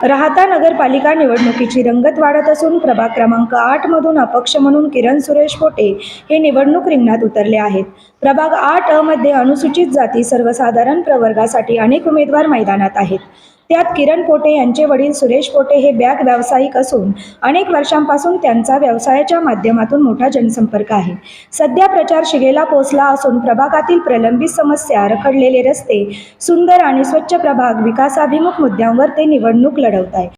राहता नगरपालिका निवडणुकीची रंगत वाढत असून प्रभाग क्रमांक आठमधून अपक्ष म्हणून किरण सुरेश पोटे हे निवडणूक रिंगणात उतरले आहेत. प्रभाग आठ अ मध्ये अनुसूचित जाती सर्वसाधारण प्रवर्गासाठी अनेक उमेदवार मैदानात आहेत. त्यात किरण पोटे यांचे वडील सुरेश पोटे हे बॅग व्यावसायिक असून अनेक वर्षांपासून त्यांचा व्यवसायाच्या माध्यमातून मोठा जनसंपर्क आहे. सध्या प्रचार शिगेला पोचला असून प्रभागातील प्रलंबित समस्या रखडलेले रस्ते सुंदर आणि स्वच्छ प्रभाग विकासाभिमुख मुद्द्यांवर ते निवडणूक लढवत आहे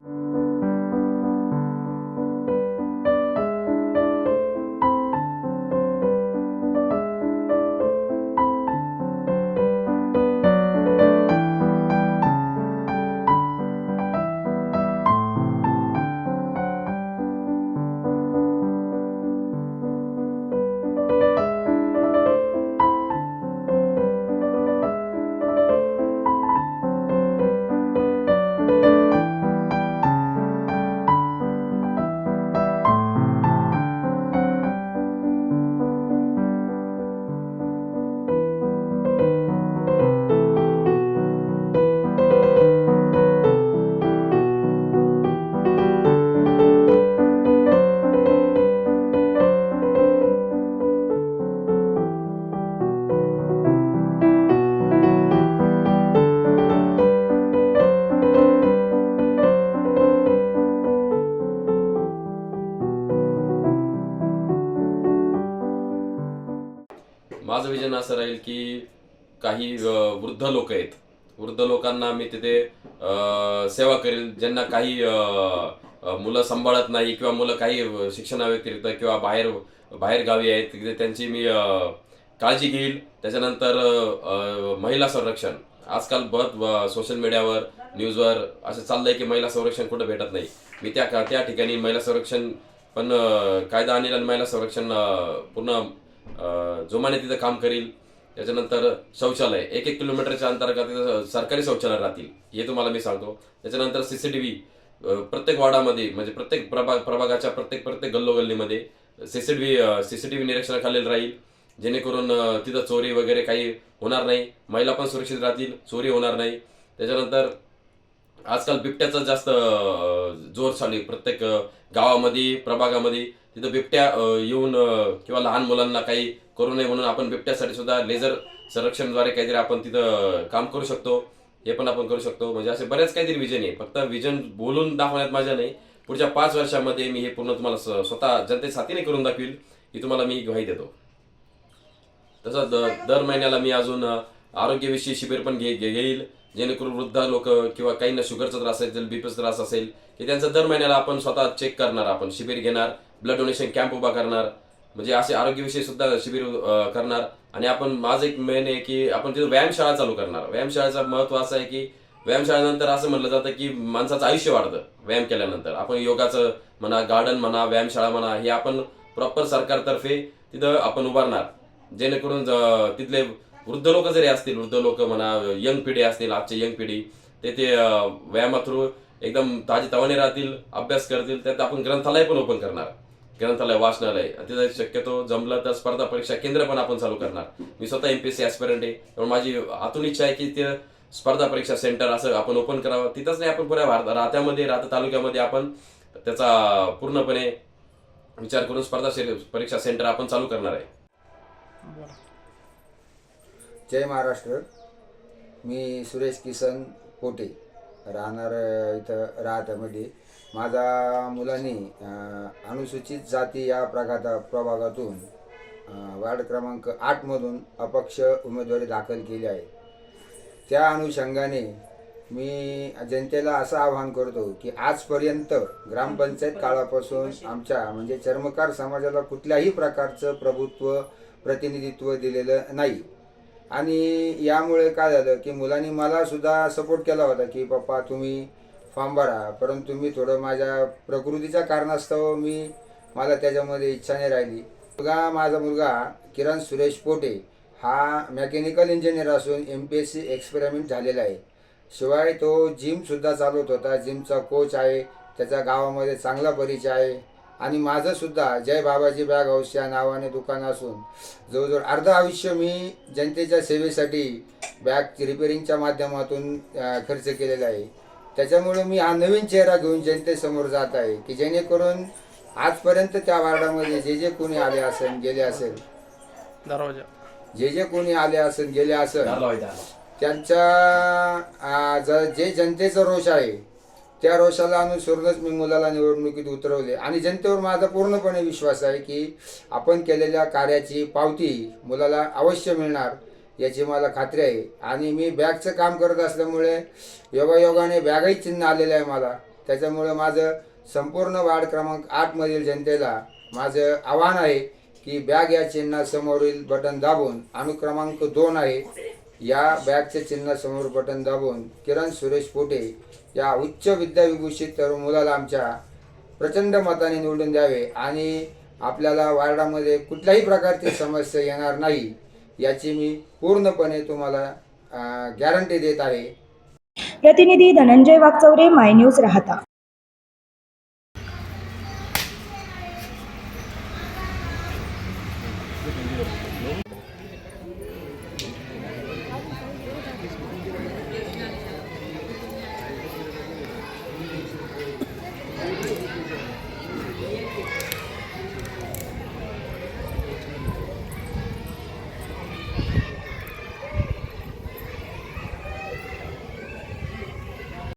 माझं विजन असं राहील की काही वृद्ध लोक आहेत. वृद्ध लोकांना मी तिथे सेवा करेल. ज्यांना काही मुलं सांभाळत नाही किंवा मुलं काही शिक्षणाव्यतिरिक्त किंवा बाहेर बाहेर गावी आहेत तिथे त्यांची मी काळजी घेईल. त्याच्यानंतर महिला संरक्षण. आजकाल बघत सोशल मीडियावर न्यूजवर असं चाललंय की महिला संरक्षण कुठं भेटत नाही. मी त्या त्या ठिकाणी महिला संरक्षण पण कायदा आणील आणि महिला संरक्षण पूर्ण जोमाने तिथं काम करील त्याच्यानंतर शौचालय एक एक किलोमीटरच्या अंतर्गत तिथं सरकारी शौचालय राहतील हे तुम्हाला मी सांगतो. त्याच्यानंतर सी सी टी व्ही प्रत्येक वार्डामध्ये म्हणजे प्रत्येक प्रभाग प्रभागाच्या प्रत्येक प्रत्येक गल्लोगल्लीमध्ये C C T V C C T V निरीक्षणाखाली राहील. जेणेकरून तिथं चोरी वगैरे काही होणार नाही. महिला पण सुरक्षित राहतील चोरी होणार नाही. त्याच्यानंतर आजकाल बिबट्याचा जास्त जोर चालू आहे. प्रत्येक गावामध्ये प्रभागामध्ये तिथं बिबट्या येऊन किंवा लहान मुलांना काही करू नये म्हणून आपण बिबट्यासाठी सुद्धा लेझर संरक्षणद्वारे काहीतरी आपण तिथं काम करू शकतो. हे पण आपण करू शकतो. म्हणजे असे बऱ्याच काहीतरी विजन आहे. फक्त विजन बोलून दाखवण्यात माझ्या नाही. पुढच्या पाच वर्षामध्ये मी हे पूर्ण तुम्हाला स्वतः जनतेच्या साथीने करून दाखवील ही तुम्हाला मी ग्वाही देतो. तसंच दर महिन्याला मी अजून आरोग्यविषयी शिबिर पण घे घेईल. जेणेकरून वृद्ध लोक किंवा काहींना शुगरचा त्रास असेल बीपीचा त्रास असेल की त्यांचं दर महिन्याला आपण स्वतः चेक करणार. आपण शिबिर घेणार. ब्लड डोनेशन कॅम्प उभा करणार. म्हणजे असे आरोग्यविषयी सुद्धा शिबिर करणार. आणि आपण माझं एक मेन आहे की आपण तिथं व्यायामशाळा चालू करणार. व्यायामशाळेचं महत्त्व असं आहे की व्यायामशाळेनंतर असं म्हटलं जातं की माणसाचं आयुष्य वाढतं व्यायाम केल्यानंतर. आपण योगाचं म्हणा गार्डन म्हणा व्यायामशाळा म्हणा हे आपण प्रॉपर सरकारतर्फे तिथं आपण उभारणार. जेणेकरून तिथले वृद्ध लोक जरी असतील वृद्ध लोक म्हणा यंग पिढी असतील आजची यंग पिढी ते ते व्यायामा थ्रू एकदम ताजे तवाने राहतील अभ्यास करतील त्यात आपण ग्रंथालय पण ओपन करणार. ग्रंथालय वाचनालय. तिथे शक्यतो जमलं तर स्पर्धा परीक्षा केंद्र पण आपण चालू करणार. मी स्वतः एमपीएससी ऍस्पिरंट आहे. पण माझी आतून इच्छा आहे की ते स्पर्धा परीक्षा सेंटर असं आपण ओपन करावं. तिथंच नाही आपण पुऱ्या भारत राहत्यामध्ये राहता तालुक्यामध्ये आपण त्याचा पूर्णपणे विचार करून स्पर्धा से परीक्षा सेंटर आपण चालू करणार आहे. जय महाराष्ट्र. मी सुरेश किसन पोटे राहणार इथं राहत्यामध्ये. माझा मुलांनी अनुसूचित जाती या प्रघाता प्रभागातून वार्ड क्रमांक आठमधून अपक्ष उमेदवारी दाखल केली आहे. त्या अनुषंगाने मी जनतेला असं आवाहन करतो की आजपर्यंत ग्रामपंचायत काळापासून आमच्या म्हणजे चर्मकार समाजाला कुठल्याही प्रकारचं प्रभुत्व प्रतिनिधित्व दिलेलं नाही. आणि यामुळे काय झालं की मुलांनी मला सुद्धा सपोर्ट केला होता की पप्पा तुम्ही फॉर्म भरा. परंतु मी थोडं माझ्या प्रकृतीच्या कारणास्तव मी मला त्याच्यामध्ये इच्छा नाही राहिली. मुलगा माझा मुलगा किरण सुरेश पोटे हा मेकॅनिकल इंजिनियर असून M P S C experiment झालेला आहे. शिवाय तो जिमसुद्धा चालवत होता. जिमचा कोच आहे. त्याचा गावामध्ये चांगला परिचय आहे. आणि माझंसुद्धा जय बाबाजी बॅग हाऊस या नावाने दुकान असून जवळजवळ अर्ध आयुष्य मी जनतेच्या सेवेसाठी बॅग रिपेरिंगच्या माध्यमातून खर्च केलेला आहे. त्याच्यामुळे मी हा नवीन चेहरा घेऊन जनतेसमोर जात आहे की जेणेकरून आजपर्यंत त्या वार्डामध्ये जे जे कोणी आले असेल गेले असेल दरवाजा. जे जे कोणी आले असेल गेले असेल त्यांच्या आ, ज- जे जनतेचा रोष आहे त्या रोषाला अनुसरूनच मी मुलाला निवडणुकीत उतरवले. आणि जनतेवर माझा पूर्णपणे विश्वास आहे की आपण केलेल्या कार्याची पावती मुलाला अवश्य मिळणार. याची मला खात्री आहे. आणि मी बॅगचं काम करत असल्यामुळे योगायोगाने बॅगही चिन्ह आलेलं आहे मला. त्याच्यामुळे माझं संपूर्ण वार्ड क्रमांक आठमधील जनतेला माझं आव्हान आहे की बॅग या चिन्हासमोरील बटन दाबून अनुक्रमांक दोन आहे या बॅगच्या चिन्हासमोर बटन दाबून किरण सुरेश पोटे या उच्च विद्याविभूषित तरुण मुलाला आमच्या प्रचंड मताने निवडून द्यावे. आणि आपल्याला वार्डामध्ये कुठल्याही प्रकारची समस्या येणार नाही. याची मी पूर्णपणे तुम्हाला गॅरंटी देत आहे. प्रतिनिधी धनंजय वागचौरे माय न्यूज राहता.